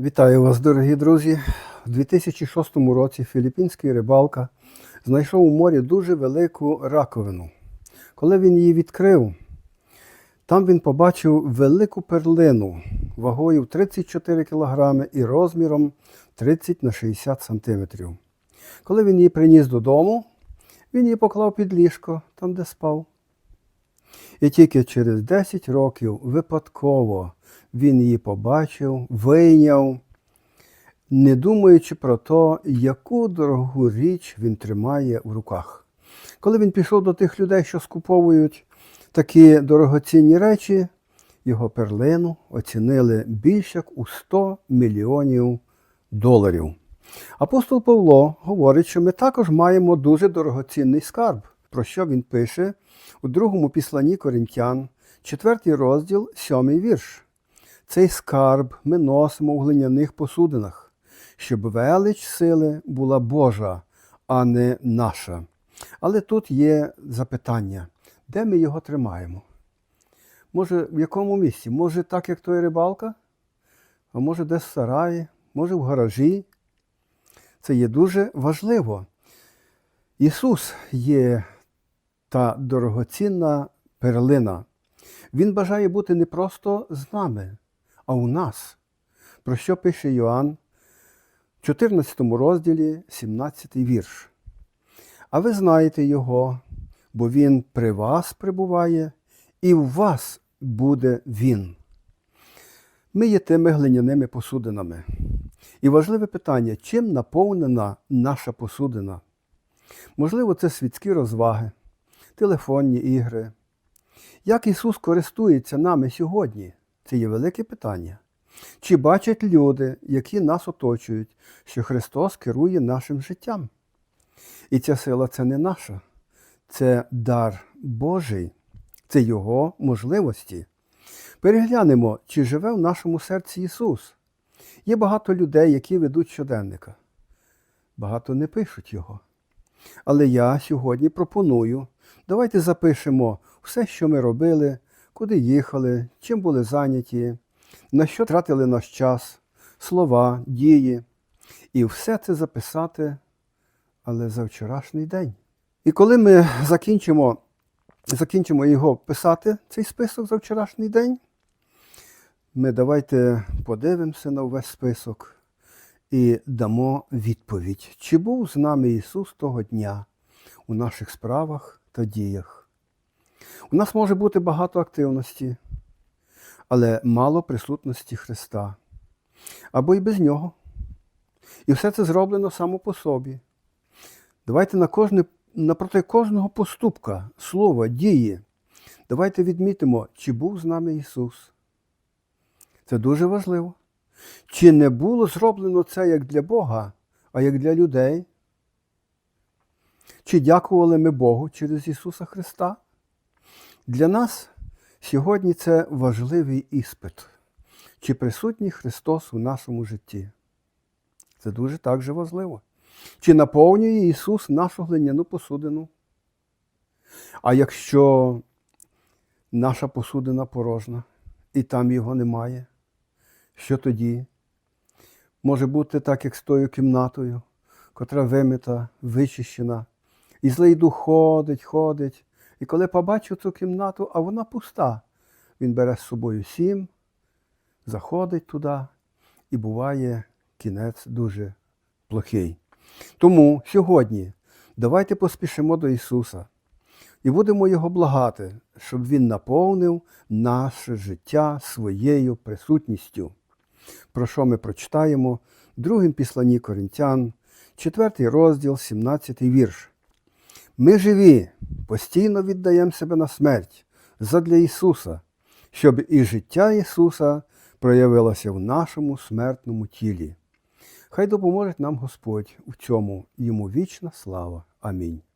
Вітаю вас, дорогі друзі. У 2006 році філіппінський рибалка знайшов у морі дуже велику раковину. Коли він її відкрив, там він побачив велику перлину вагою в 34 кг і розміром 30 на 60 см. Коли він її приніс додому, він її поклав під ліжко, там, де спав. І тільки через 10 років випадково він її побачив, вийняв, не думаючи про те, яку дорогу річ він тримає в руках. Коли він пішов до тих людей, що скуповують такі дорогоцінні речі, його перлину оцінили більше як у 100 мільйонів доларів. Апостол Павло говорить, що ми також маємо дуже дорогоцінний скарб, про що він пише у другому післанні Коринтян, 4 розділ, 7 вірш. Цей скарб ми носимо в глиняних посудинах, щоб велич сили була Божа, а не наша. Але тут є запитання, де ми його тримаємо? Може, в якому місці? Може, так, як той рибалка? А може, десь в сараї, може, в гаражі? Це є дуже важливо. Ісус є та дорогоцінна перлина. Він бажає бути не просто з нами, а у нас. Про що пише Йоанн в 14 розділі, 17 вірш. А ви знаєте Його, бо Він при вас прибуває, і в вас буде Він. Ми є тими глиняними посудинами. І важливе питання, чим наповнена наша посудина? Можливо, це світські розваги, телефонні ігри. Як Ісус користується нами сьогодні? Це є велике питання. Чи бачать люди, які нас оточують, що Христос керує нашим життям? І ця сила це не наша, це дар Божий, це Його можливості. Переглянемо, чи живе в нашому серці Ісус. Є багато людей, які ведуть щоденника. Багато не пишуть його. Але я сьогодні пропоную, давайте запишемо все, що ми робили, куди їхали, чим були зайняті, на що тратили наш час, слова, дії. І все це записати, але за вчорашній день. І коли ми закінчимо, закінчимо його писати, цей список за вчорашній день, ми давайте подивимося на увесь список і дамо відповідь, чи був з нами Ісус того дня у наших справах та діях. У нас може бути багато активності, але мало присутності Христа, або й без Нього. І все це зроблено само по собі. Давайте на кожне, напроти кожного поступка, слова, дії, давайте відмітимо, чи був з нами Ісус. Це дуже важливо. Чи не було зроблено це як для Бога, а як для людей? Чи дякували ми Богу через Ісуса Христа? Для нас сьогодні це важливий іспит. Чи присутній Христос у нашому житті? Це дуже також важливо. Чи наповнює Ісус нашу глиняну посудину? А якщо наша посудина порожна і там його немає, що тоді? Може бути так, як з тою кімнатою, котра вимита, вичищена, і злий дух ходить, ходить. І коли побачив цю кімнату, а вона пуста, він бере з собою сім, заходить туди, і буває кінець дуже плохий. Тому сьогодні давайте поспішимо до Ісуса і будемо Його благати, щоб Він наповнив наше життя своєю присутністю. Про що ми прочитаємо в другому післанні Коринтян, 4 розділ, 17 вірш. Ми живі, постійно віддаємо себе на смерть задля Ісуса, щоб і життя Ісуса проявилося в нашому смертному тілі. Хай допоможе нам Господь у цьому йому вічна слава. Амінь.